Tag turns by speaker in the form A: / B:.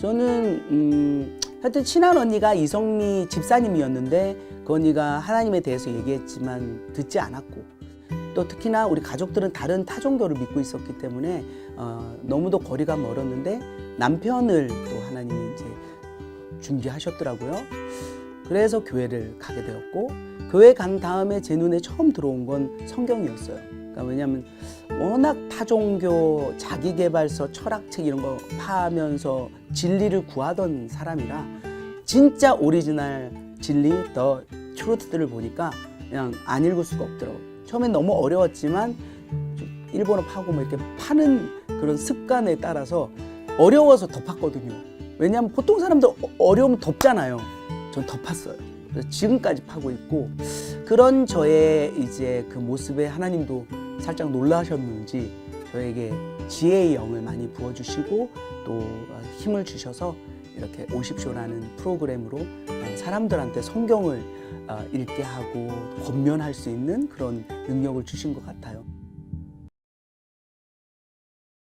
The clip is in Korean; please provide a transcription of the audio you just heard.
A: 저는 음, 하여튼 친한 언니가 이성미 집사님이었는데 그 언니가 하나님에 대해서 얘기했지만 듣지 않았고 또 특히나 우리 가족들은 다른 타 종교를 믿고 있었기 때문에 어, 너무도 거리가 멀었는데 남편을 또 하나님이 이제 준비하셨더라고요. 그래서 교회를 가게 되었고 교회 간 다음에 제 눈에 처음 들어온 건 성경이었어요. 그러니까 왜냐하면 워낙 타종교 자기개발서 철학책 이런 거 파면서 진리를 구하던 사람이라 진짜 오리지널 진리 더 트루트들을 보니까 그냥 안 읽을 수가 없더라고요. 처음엔 너무 어려웠지만 좀 일본어 파고 뭐 이렇게 파는 그런 습관에 따라서 어려워서 더 팠거든요. 왜냐하면 보통 사람들 어- 어려우면 덥잖아요. 전더 팠어요. 그래서 지금까지 파고 있고 그런 저의 이제 그 모습에 하나님도 살짝 놀라셨는지 저에게 지혜의 영을 많이 부어주시고 또 어, 힘을 주셔서 이렇게 50쇼라는 프로그램으로 어, 사람들한테 성경을 어, 읽게 하고 권면할 수 있는 그런 능력을 주신 것 같아요.